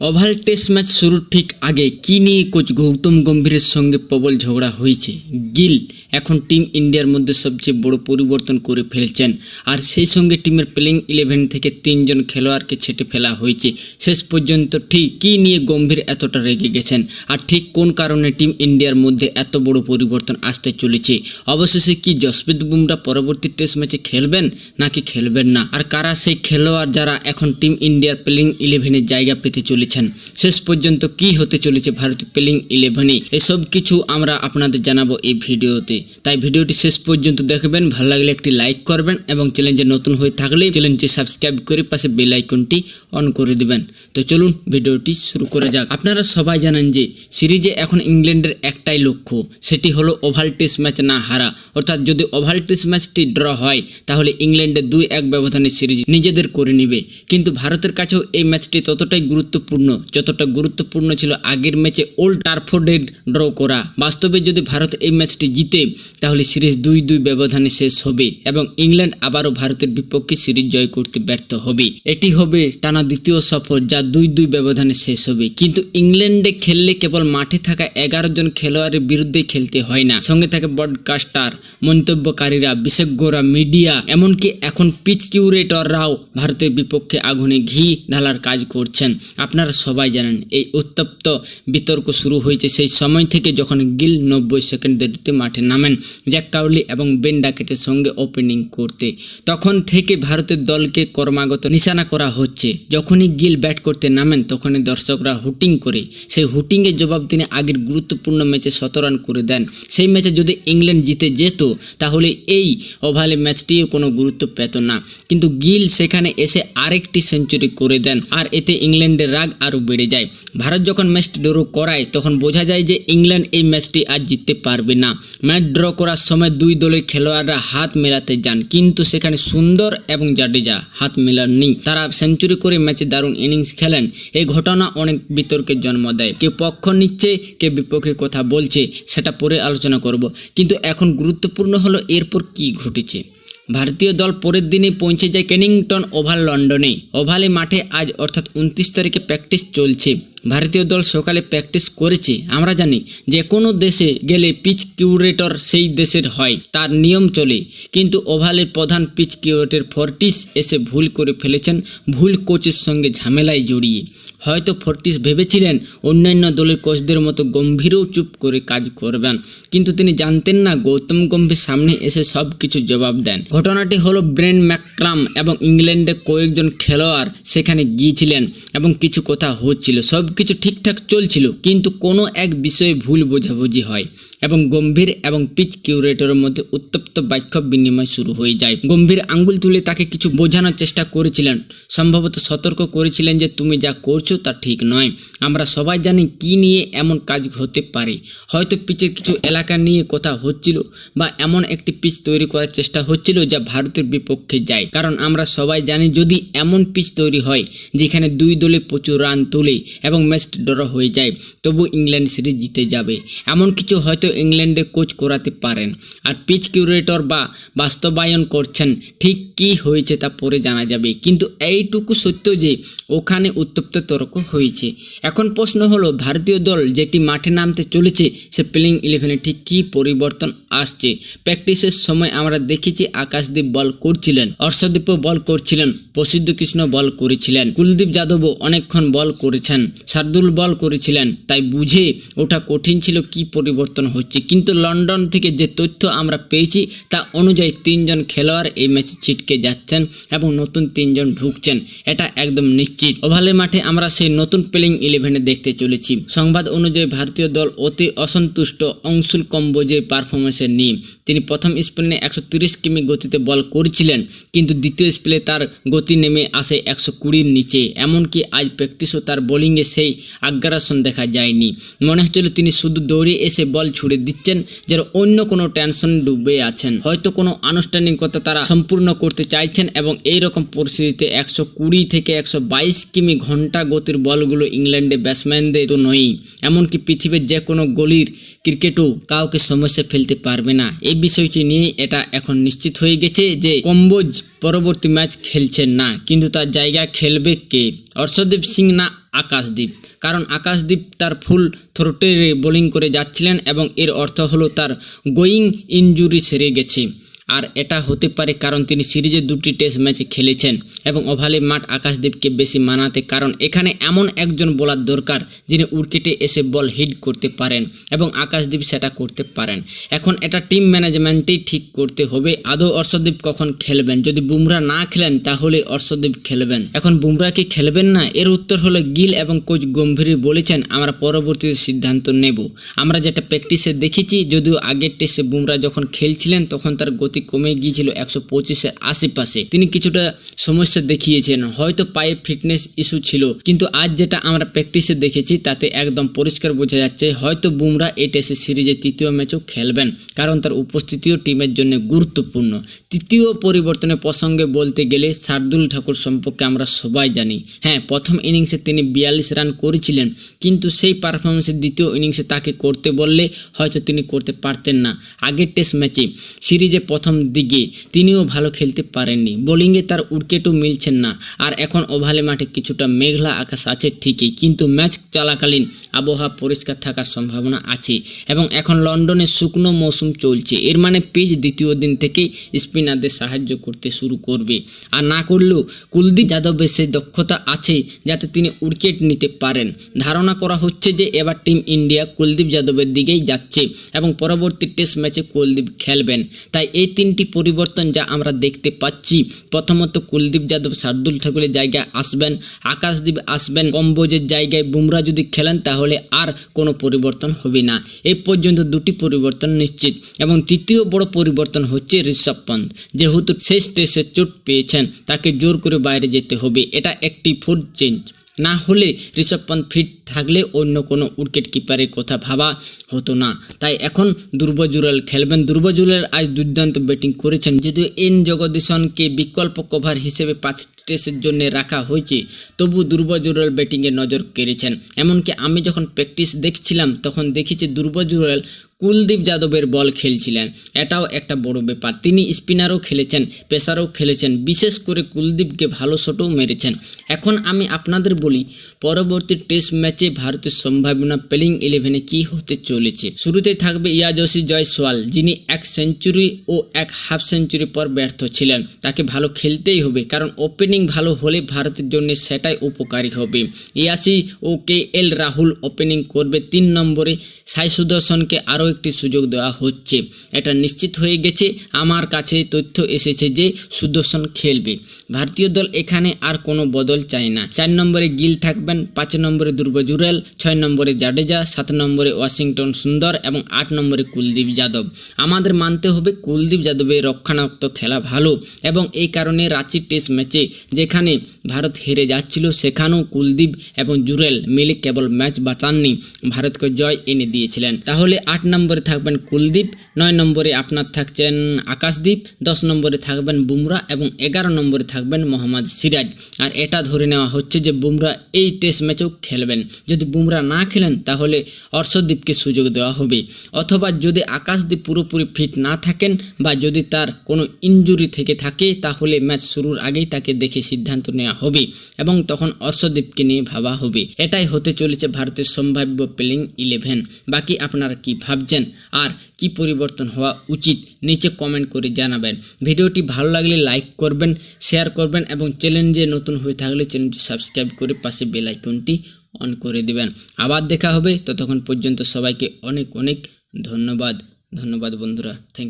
Oval test match শুরুর ঠিক আগে। কি নিয়ে কোচ গৌতম গম্ভীরের সঙ্গে প্রবল ঝগড়া হয়েছে? গিল, এখন টিম ইন্ডিয়ার মধ্যে সবচেয়ে বড় পরিবর্তন করে ফেলছেন। আর সেই সঙ্গে টিমের প্লেইং ইলেভেন থেকে তিনজন খেলোয়াড়কে ছেটে ফেলা হয়েছে। শেষ পর্যন্ত ঠিক কী নিয়ে গম্ভীর এতটা রেগে গেছেন? আর ঠিক কোন কারণে টিম ইন্ডিয়ার মধ্যে এত বড় পরিবর্তন আসতে চলেছে? অবশেষে কি জসপ্রীত বুমরা পরবর্তী টেস্ট ম্যাচে খেলবেন, নাকি খেলবেন না? আর কারা সেই খেলোয়াড় যারা এখন টিম ইন্ডিয়ার প্লেইং ইলেভেনের জায়গা পেতে চলেছেন শেষ পর্যন্ত কি হতে চলেছে ভারত প্লেইং ইলেভেনে, এসব কিছু আমরা আপনাদের জানাব এই ভিডিওতে। তাই ভিডিওটি শেষ পর্যন্ত দেখবেন, ভালো লাগলে একটি লাইক করবেন এবং চ্যানেলে নতুন হয়ে থাকলে চ্যানেলটি সাবস্ক্রাইব করে পাশে বেল আইকনটি অন করে দিবেন। তো চলুন ভিডিওটি শুরু করে যাক। আপনারা সবাই জানেন যে সিরিজে এখন ইংল্যান্ডের একটাই লক্ষ্য, সেটি হলো ওভাল টেস্ট ম্যাচ না হারা। অর্থাৎ যদি ওভাল টেস্ট ম্যাচটি ড্র হয়, তাহলে ইংল্যান্ডের দুই এক ব্যবধানে সিরিজ নিজেদের করে নেবে। কিন্তু ভারতের কাছেও এই ম্যাচটি ততটাই গুরুত্বপূর্ণ যতটা গুরুত্বপূর্ণ ছিল আগের ম্যাচে ওল্ড টার্ফোর্ডে ড্র করা। বাস্তবে যদি ভারত এই ম্যাচটি জিতে, তাহলে সিরিজ দুই দুই ব্যবধানে শেষ হবে এবং ইংল্যান্ড আবারও ভারতের বিপক্ষে সিরিজ জয় করতে ব্যর্থ হবে। এটি হবে টানা দ্বিতীয় সফর যা দুই দুই ব্যবধানে শেষ হবে। কিন্তু ইংল্যান্ডে খেললে কেবল মাঠে থাকা এগারো জন খেলোয়াড়ের বিরুদ্ধে খেলতে হয় না। সঙ্গে থাকে ব্রডকাস্টার মন্তব্যকারীরা, বিশেষজ্ঞরা মিডিয়া এমনকি এখন পিচ কিউরেটররাও ভারতের বিপক্ষে আগুনে ঘি ঢালার কাজ করছেন। আপনারা সবাই জানেন, এই উত্তপ্ত বিতর্ক শুরু হয়েছে সেই সময় থেকে যখন গিল নব্বই সেকেন্ডে মাঠে নামেন জ্যাক কাউলি এবং বেন ডাকেটের সঙ্গে ওপেনিং করতে। তখন থেকে ভারতের দলকে কর্মাগত নিশানা করা হচ্ছে। যখনই গিল ব্যাট করতে নামেন, তখনই দর্শকরা হুটিং করে। সেই হুটিংয়ের জবাব তিনি আগের গুরুত্বপূর্ণ ম্যাচে শত রান করে দেন। সেই ম্যাচে যদি ইংল্যান্ড জিতে যেত, তাহলে এই ওভালে ম্যাচটিও কোনো গুরুত্ব পেত না। কিন্তু গিল সেখানে এসে আরেকটি সেঞ্চুরি করে দেন। আর এতে ইংল্যান্ডের রাগ আরও বেড়ে যায়। ভারত যখন ম্যাচটি ড্র করায়, তখন বোঝা যায় যে ইংল্যান্ড এই ম্যাচটি আর জিততে পারবে না। ম্যাচ ড্র করার সময় দুই দলের খেলোয়াড়রা হাত মেলাতে যান, কিন্তু সেখানে সুন্দর এবং জাডেজা হাত মেলাননি তারা সেঞ্চুরি করে ম্যাচে দারুণ ইনিংস খেলেন। এই ঘটনা অনেক বিতর্কের জন্ম দেয়। কেউ পক্ষ নিচ্ছে কে বিপক্ষে কথা বলছে, সেটা পরে আলোচনা করব। কিন্তু এখন গুরুত্বপূর্ণ হলো এরপর কি ঘটেছে। ভারতীয় দল পরের দিনে পৌঁছে যায় কেনিংটন ওভাল লন্ডনে। ওভালে মাঠে আজ অর্থাৎ উনত্রিশ তারিখে প্র্যাকটিস চলছে। ভারতীয় দল সকালে প্র্যাকটিস করেছে। আমরা জানি যে কোনো দেশে গেলে পিচ কিউরেটর সেই দেশের হয়, তার নিয়ম চলে। কিন্তু ওভালের প্রধান পিচ কিউরেটর ফর্টিস এসে ভুল করে ফেলেছেন, ভুল কোচের সঙ্গে ঝামেলায় জড়িয়ে। হয়তো ফর্টিস ভেবেছিলেন অন্যান্য দলের কোচদের মতো গম্ভীরও চুপ করে কাজ করবেন। কিন্তু তিনি জানতেন না গৌতম গম্ভীর সামনে এসে সব কিছু জবাব দেন। ঘটনাটি হলো ব্রেন ম্যাকক্রাম এবং ইংল্যান্ডের কয়েকজন খেলোয়াড় সেখানে গিয়েছিলেন এবং কিছু কথা হচ্ছিল। সব কিছু ঠিকঠাক চলছিল, কিন্তু কোনো এক বিষয়ে ভুল বোঝাবুঝি হয় এবং গম্ভীর এবং পিচ কিউরেটরের মধ্যে উত্তপ্ত বাক্য বিনিময় শুরু হয়ে যায়। গম্ভীর আঙ্গুল তুলে তাকে কিছু বোঝানোর চেষ্টা করেছিলেন। সম্ভবত সতর্ক করেছিলেন যে, তুমি যা করছ তা ঠিক নয়। আমরা সবাই জানি কি নিয়ে এমন কাজ হতে পারে। হয়তো পিচের কিছু এলাকা নিয়ে কথা হচ্ছিল বা এমন একটি পিচ তৈরি করার চেষ্টা হচ্ছিল যা ভারতের বিপক্ষে যায়। কারণ আমরা সবাই জানি যদি এমন পিচ তৈরি হয়, যেখানে দুই দলে প্রচুর রান তোলে এবং ম্যাচটি ড্র হয়ে যায় তবু ইংল্যান্ড সিরিজ জিতে যাবে। এমন কিছু হয়তো ইংল্যান্ডে কোচ করাতে পারেন। আর পিচ কিউরেটর বা বাস্তবায়ন করছেন, ঠিক কি হয়েছে তা পরে জানা যাবে। কিন্তু এইটুকু সত্য যে, ওখানে উত্তপ্ত তর্ক হয়েছে। এখন প্রশ্ন হলো, ভারতীয় দল যেটি মাঠে নামতে চলেছে, সে প্লেইং ইলেভেনে ঠিক কী পরিবর্তন আসছে? প্র্যাকটিসের সময় আমরা দেখেছি আকাশদীপ বল করছিলেন অর্ষদীপও বল করছিলেন প্রসিদ্ধ কৃষ্ণ বল করেছিলেন, কুলদীপ যাদবও অনেকক্ষণ বল করেছেন, শার্দুল বল করেছিলেন, তাই বুঝে ওটা কঠিন ছিল কি পরিবর্তন হচ্ছে। কিন্তু লন্ডন থেকে যে তথ্য আমরা পেয়েছি, তা অনুযায়ী তিনজন খেলোয়াড় এই ম্যাচে ছিটকে যাচ্ছেন এবং নতুন তিনজন ঢুকছেন, এটা একদম নিশ্চিত। ওভালের মাঠে আমরা সেই নতুন প্লেইং ইলেভেনে দেখতে চলেছি। সংবাদ অনুযায়ী ভারতীয় দল অতি অসন্তুষ্ট অংশুল কম্বোজের পারফরমেন্সের নিয়ে তিনি প্রথম স্পেনে একশো কিমি গতিতে বল করেছিলেন, কিন্তু দ্বিতীয় স্পেলে তার গতি নেমে আসে একশো কুড়ির নিচে। এমনকি আজ প্র্যাকটিসও তার বোলিংয়ে সেই আগ্রাসন দেখা যায়নি। মনে হচ্ছিল তিনি শুধু দৌড়ে এসে বল ছুড়ে দিচ্ছেন, যেন অন্য কোনো টেনশন ডুবে আছেন। হয়তো কোনো আনুষ্ঠানিকতা তারা সম্পূর্ণ করতে চাইছেন এবং এই রকম পরিস্থিতিতে একশো কুড়ি থেকে একশো বাইশ কিমি ঘণ্টা গতির বলগুলো ইংল্যান্ডে ব্যাটসম্যানদের তো নয়ই, এমনকি পৃথিবীর যে কোনো গলির ক্রিকেটও কাউকে সমস্যা ফেলতে পারবে না। এই বিষয়টি নিয়ে এটা এখন নিশ্চিত হয়ে গেছে যে কম্বোজ পরবর্তী ম্যাচ খেলছেন না, কিন্তু তার জায়গা খেলবে কে? অর্ষদীপ সিং না আকাশদীপ? কারণ আকাশদীপ তার ফুল থ্রোটের বোলিং করে যাচ্ছিলেন এবং এর অর্থ হলো তার গোয়িং ইনজুরি সেরে গেছে। আর এটা হতে পারে কারণ তিনি সিরিজে দুটি টেস্ট ম্যাচে খেলেছেন এবং ওভালে মাঠ আকাশদীপকে বেশি মানাতে, কারণ এখানে এমন একজন বোলার দরকার যিনি উইকেটে এসে বল হিট করতে পারেন এবং আকাশদীপ সেটা করতে পারেন। এখন এটা টিম ম্যানেজমেন্টেই ঠিক করতে হবে। আদৌ অর্ষদীপ কখন খেলবেন? যদি বুমরা না খেলেন, তাহলে অর্ষদীপ খেলবেন। এখন বুমরা কি খেলবেন না? এর উত্তর হলো গিল এবং কোচ গম্ভীর বলেছেন, আমরা পরবর্তীতে সিদ্ধান্ত নেব। আমরা যেটা প্র্যাকটিসে দেখেছি, যদিও আগের টেস্টে বুমরা যখন খেলছিলেন, তখন তার গতি কমে গিয়েছিল একশো পঁচিশের আশেপাশে। তিনি কিছুটা সমস্যা দেখিয়েছেন। হয়তো পায়ে ফিটনেস ইস্যু ছিল, কিন্তু আজ যেটা আমরা প্র্যাকটিসে দেখেছি, তাতে একদম পরিষ্কার বোঝা যাচ্ছে, হয়তো বুমরা এই টেস্ট সিরিজে তৃতীয় ম্যাচও খেলবেন, কারণ তার উপস্থিতিও টিমের জন্য গুরুত্বপূর্ণ। তৃতীয় পরিবর্তনের প্রসঙ্গে বলতে গেলে শার্দুল ঠাকুর সম্পর্কে আমরা সবাই জানি। হ্যাঁ প্রথম ইনিংসে তিনি বিয়াল্লিশ রান করেছিলেন, কিন্তু সেই পারফরমেন্সের দ্বিতীয় ইনিংসে তাকে করতে বললে হয়তো তিনি করতে পারতেন না। আগের টেস্ট ম্যাচে সিরিজে প্রথম দিকে তিনিও ভালো খেলতে পারেননি। বোলিংয়ে তার উইকেটও মিলছেন না, আর এখন ওভালে মাঠে কিছুটা মেঘলা আকাশ আছে ঠিকই, কিন্তু ম্যাচ চলাকালীন আবহাওয়া পরিষ্কার থাকার সম্ভাবনা আছে। এবং এখন লন্ডনে শুকনো মৌসুম চলছে, এর মানে পিচ দ্বিতীয় দিন থেকেই স্পিনারদের সাহায্য করতে শুরু করবে। আর না করলেও কুলদীপ যাদবের সেই দক্ষতা আছে যাতে তিনি উইকেট নিতে পারেন। ধারণা করা হচ্ছে যে এবার টিম ইন্ডিয়া কুলদীপ যাদবের দিকেই যাচ্ছে এবং পরবর্তী টেস্ট ম্যাচে কুলদীপ খেলবেন। তাই এই তিনটি পরিবর্তন যা আমরা দেখতে পাচ্ছি, প্রথমত কুলদীপ যাদব শার্দুল ঠাকুরের জায়গায় আসবেন, আকাশদীপ আসবেন, কম্বোজের জায়গায় বুমরা যদি খেলেন তাহলে আর কোনো পরিবর্তন হবে না। এই পর্যন্ত দুটি পরিবর্তন নিশ্চিত এবং তৃতীয় বড় পরিবর্তন হচ্ছে ঋষভ পন্থ। যেহেতু শেষ টেস্টে চোট পেয়েছেন, তাকে জোর করে বাইরে যেতে হবে। এটা একটি ফুড চেঞ্জ না হলে ঋষভ পন্থ ফিট থাকলে অন্য কোনো উইকেট কিপারের কথা ভাবা হতো না। তাই এখন দুর্বজুরাল খেলবেন। দুর্বজুরাল আজ দুর্দান্ত ব্যাটিং করেছেন। যদিও এন জগদীশনকে বিকল্প কভার হিসেবে পাঁচ টেস্টের জন্য রাখা হয়েছে, তবু দুর্বজুরাল ব্যাটিংয়ে নজর কেড়েছেন। এমনকি আমি যখন প্র্যাকটিস দেখছিলাম, তখন দেখেছি দুর্ব জুরেল কুলদীপ যাদবের বল খেলছিলেন। এটাও একটা বড় ব্যাপার। তিনি স্পিনারও খেলেছেন, পেসারও খেলেছেন, বিশেষ করে কুলদীপকে ভালো শটও মেরেছেন। এখন আমি আপনাদের বলি, পরবর্তী টেস্ট ম্যাচে ভারতের সম্ভাবনা প্লেইং ইলেভেনে কি হতে চলেছে? শুরুতেই থাকবে ইয়াজসি জয়সওয়াল, যিনি এক সেঞ্চুরি ও এক হাফ সেঞ্চুরি পর ব্যর্থ ছিলেন। তাকে ভালো খেলতেই হবে, কারণ ওপেনিং ভালো হলে ভারতের জন্য সেটাই উপকারী হবে। ইয়াসি ও কে এল রাহুল ওপেনিং করবে তিন নম্বরে। সাই সুদর্শনকে আরও একটি সুযোগ দেওয়া হচ্ছে। এটা নিশ্চিত হয়ে গেছে, আমার কাছে তথ্য এসেছে যে সুদর্শন খেলবে। ভারতীয় দল এখানে আর কোনো বদল চায় না। চার নম্বরে গিল থাকবেন, পাঁচ নম্বরে দুর্ব জুরেল, ছয় নম্বরে জাডেজা, সাত নম্বরে ওয়াশিংটন সুন্দর এবং আট নম্বরে কুলদীপ যাদব। আমাদের মানতে হবে কুলদীপ যাদবের রক্ষণাত্মক খেলা ভালো এবং এই কারণে রাঁচি টেস্ট ম্যাচে যেখানে ভারত হেরে যাচ্ছিল, সেখানেও কুলদীপ এবং জুরেল মিলে কেবল ম্যাচ বাঁচাননি। ভারতকে জয় এনে দিয়েছিলেন। তাহলে আট নম্বরে থাকবেন কুলদীপ, নয় নম্বরে আপনার থাকছেন আকাশদীপ, দশ নম্বরে থাকবেন বুমরা এবং এগারো নম্বরে থাকবেন মোহাম্মদ সিরাজ। আর এটা ধরে নেওয়া হচ্ছে যে বুমরা এই টেস্ট ম্যাচেও খেলবেন। যদি বুমরা না খেলেন তাহলে অর্ষদীপকে সুযোগ দেওয়া হবে। অথবা যদি আকাশদীপ পুরোপুরি ফিট না থাকেন বা যদি তার কোনো ইনজুরি থেকে থাকে, তাহলে ম্যাচ শুরুর আগেই তাকে দেখে সিদ্ধান্ত নেওয়া হবে এবং তখন অর্ষদীপকে নিয়ে ভাবা হবে। এটাই হতে চলেছে ভারতের সম্ভাব্য প্লেইং ইলেভেন। বাকি আপনারা কি ভাবছেন? আর কি পরিবর্তন হওয়া উচিত নিচে কমেন্ট করে জানাবেন। ভিডিওটি ভালো লাগলে লাইক করবেন শেয়ার করবেন এবং চ্যানেলে নতুন হয়ে থাকলে চ্যানেলটি সাবস্ক্রাইব করে পাশে বেল আইকনটি অন করে দিবেন। আবার দেখা হবে, ততক্ষণ পর্যন্ত সবাইকে অনেক অনেক ধন্যবাদ। ধন্যবাদ বন্ধুরা। থ্যাংক